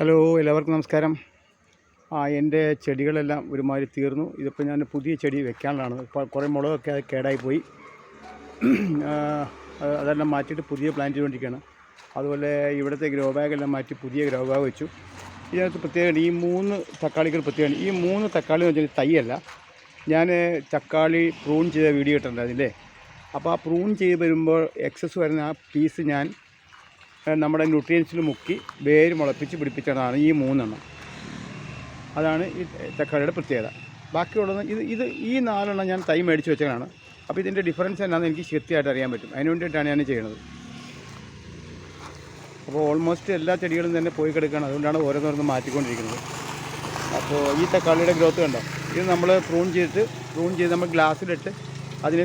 Hello എല്ലാവർക്കും നമസ്കാരം. ആ എന്റെ ചെടികളെല്ലാം ഒരുമാതിരി തീർന്നു. ഇതിപ്പോൾ ഞാൻ പുതിയ ചെടി വെക്കാനുള്ളതാണ്. ഇപ്പോൾ കുറേ മുളകൊക്കെ അത് കേടായിപ്പോയി. അതെല്ലാം മാറ്റിയിട്ട് പുതിയ പ്ലാന്റ് ചെയ്തുകൊണ്ടിരിക്കുകയാണ്. അതുപോലെ ഇവിടുത്തെ ഗ്രോ ബാഗെല്ലാം മാറ്റി പുതിയ ഗ്രോ ബാഗ് വെച്ചു. ഇതിനകത്ത് പ്രത്യേകമാണ് ഈ മൂന്ന് തക്കാളികൾ പ്രത്യേകമാണ് ഈ മൂന്ന് തക്കാളി എന്ന് വെച്ചാൽ തൈയല്ല. ഞാൻ തക്കാളി പ്രൂൺ ചെയ്ത വീഡിയോ ഇട്ടിട്ടുണ്ട് അതിന്റെ അപ്പോൾ ആ പ്രൂൺ ചെയ്ത് വരുമ്പോൾ എക്സസ് വരുന്ന ആ പീസ് ഞാൻ നമ്മുടെ ന്യൂട്രിയൻസിൽ മുക്കി വേര് മുളപ്പിച്ച് പിടിപ്പിച്ചതാണ് ഈ മൂന്നെണ്ണം. അതാണ് ഈ തക്കാളിയുടെ പ്രത്യേകത. ബാക്കിയുള്ളത് ഇത് ഇത് ഈ നാലെണ്ണം ഞാൻ തൈ മേടിച്ച് വെച്ചതാണ്. അപ്പോൾ ഇതിന്റെ ഡിഫറൻസ് എന്നാന്ന് എനിക്ക് കൃത്യമായിട്ട് അറിയാൻ പറ്റും. അതിന് വേണ്ടിയിട്ടാണ് ഞാൻ ചെയ്യുന്നത്. അപ്പോൾ ഓൾമോസ്റ്റ് എല്ലാ ചെടികളും തന്നെ പോയി കിടക്കുകയാണ് അതുകൊണ്ടാണ് ഓരോന്നോരോന്ന് മാറ്റിക്കൊണ്ടിരിക്കുന്നത്. അപ്പോൾ ഈ തക്കാളിയുടെ ഗ്രോത്ത് കണ്ടോ? ഇത് നമ്മൾ പ്രൂൺ ചെയ്തിട്ട് പ്രൂൺ ചെയ്ത് നമ്മൾ ഗ്ലാസ്സിലിട്ട് അതിന്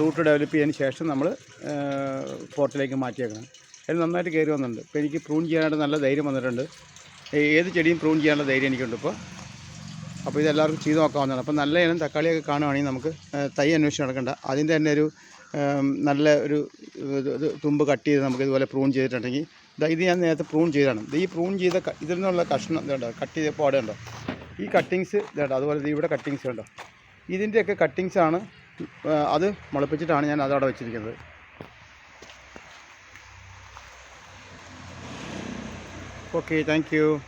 റൂട്ട് ഡെവലപ്പ് ചെയ്തതിന് ശേഷം നമ്മൾ പോർട്ടിലേക്ക് മാറ്റിയേക്കണം. അത് നന്നായിട്ട് കയറി വന്നിട്ടുണ്ട്. ഇപ്പോൾ എനിക്ക് പ്രൂൺ ചെയ്യാനായിട്ട് നല്ല ധൈര്യം വന്നിട്ടുണ്ട്. ഏത് ചെടിയും പ്രൂൺ ചെയ്യാനുള്ള ധൈര്യം എനിക്കുണ്ട് ഇപ്പോൾ അപ്പോൾ ഇതെല്ലാവർക്കും ചെയ്ത് നോക്കാവുന്നതാണ്. അപ്പോൾ നല്ല ഇനം തക്കാളിയൊക്കെ കാണുവാണെങ്കിൽ നമുക്ക് തൈ അന്വേഷിച്ച് നടക്കേണ്ട. അതിന്റെ തന്നെ ഒരു നല്ല ഒരു തുമ്പ് കട്ട് ചെയ്ത് നമുക്ക് ഇതുപോലെ പ്രൂൺ ചെയ്തിട്ടുണ്ടെങ്കിൽ ഇത് ഞാൻ നേരത്തെ പ്രൂൺ ചെയ്തതാണ്. ഇത് ഈ പ്രൂൺ ചെയ്ത ഇതിൽ നിന്നുള്ള കഷ്ണം ഇതുണ്ടോ കട്ട് ചെയ്തപ്പോൾ അവിടെ ഉണ്ടോ ഈ കട്ടിങ്സ് ഇതുണ്ടോ അതുപോലെ ഇവിടെ കട്ടിങ്സ് ഉണ്ടോ ഇതിന്റെയൊക്കെ കട്ടിങ്സാണ് അത് മുളപ്പിച്ചിട്ടാണ് ഞാൻ അതവിടെ വെച്ചിരിക്കുന്നത്. Okay, thank you.